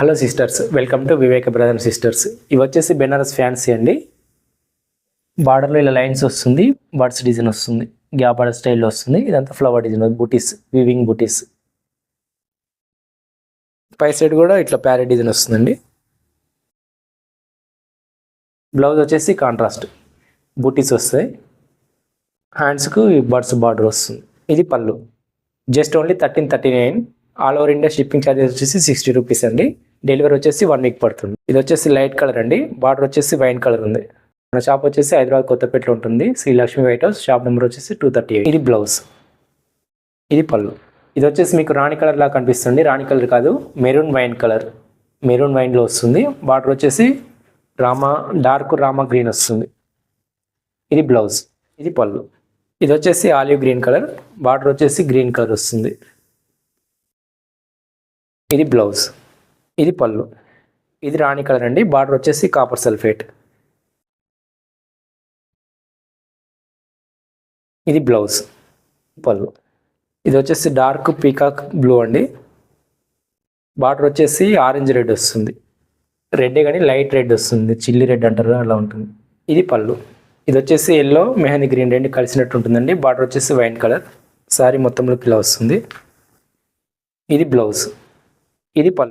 Hello sisters welcome to Viveka brother sisters. ఇవి వచ్చేసి Banaras fancy అండి. బార్డర్లో ఇలా లైన్స్ వస్తుంది బర్డ్స్ డిజైన్ వస్తుంది గ్యాప్ బార్డర్ స్టైల్లో వస్తుంది. ఇదంతా flower design butis weaving butis. పై సైడ్ కూడా ఇట్లా ప్యారెట్ డిజైన్ వస్తుందండి. బ్లౌజ్ వచ్చేసి కాంట్రాస్ట్ బూటీస్ వస్తాయి. హ్యాండ్స్కు బర్డ్స్ బార్డర్ వస్తుంది. ఇది పళ్ళు. Just only thirteen thirty nine. All over India shipping charges వచ్చేసి సిక్స్టీ రూపీస్ అండి. డెలివరీ వచ్చేసి వన్ వీక్ పడుతుంది. ఇది వచ్చేసి లైట్ కలర్ అండి. బార్డర్ వచ్చేసి వైన్ కలర్ ఉంది. మన షాప్ వచ్చేసి హైదరాబాద్ కొత్తపేటలో ఉంటుంది. Shri Lakshmi White House. Shop number వచ్చేసి టూ థర్టీ ఇది బ్లౌజ్. ఇది పళ్ళు. ఇది వచ్చేసి మీకు రాణి కలర్ కనిపిస్తుంది. రాణి కలర్ కాదు. Maroon wine colour. మెరూన్ వైన్లో వస్తుంది. బార్డర్ వచ్చేసి రామా డార్క్ రామా గ్రీన్ వస్తుంది. ఇది బ్లౌజ్. ఇది పళ్ళు. ఇది వచ్చేసి ఆలివ్ గ్రీన్ కలర్. బార్డర్ వచ్చేసి గ్రీన్ కలర్ వస్తుంది. ఇది బ్లౌజ్. ఇది పళ్ళు. ఇది రాణి కలర్ అండి. బార్డర్ వచ్చేసి కాపర్ సల్ఫేట్. ఇది బ్లౌజ్ పళ్ళు. ఇది వచ్చేసి డార్క్ పీకాక్ బ్లూ అండి. బార్డర్ వచ్చేసి ఆరెంజ్ రెడ్ వస్తుంది. రెడ్ కానీ లైట్ రెడ్ వస్తుంది. చిల్లీ రెడ్ అంటారు. అలా ఉంటుంది. ఇది పళ్ళు. ఇది వచ్చేసి ఎల్లో మెహందీ గ్రీన్ రెండు కలిసినట్టు ఉంటుందండి. బార్డర్ వచ్చేసి వైట్ కలర్. శారీ మొత్తంలోకి ఇలా వస్తుంది. ఇది బ్లౌజ్. ఇది పళ్ళు.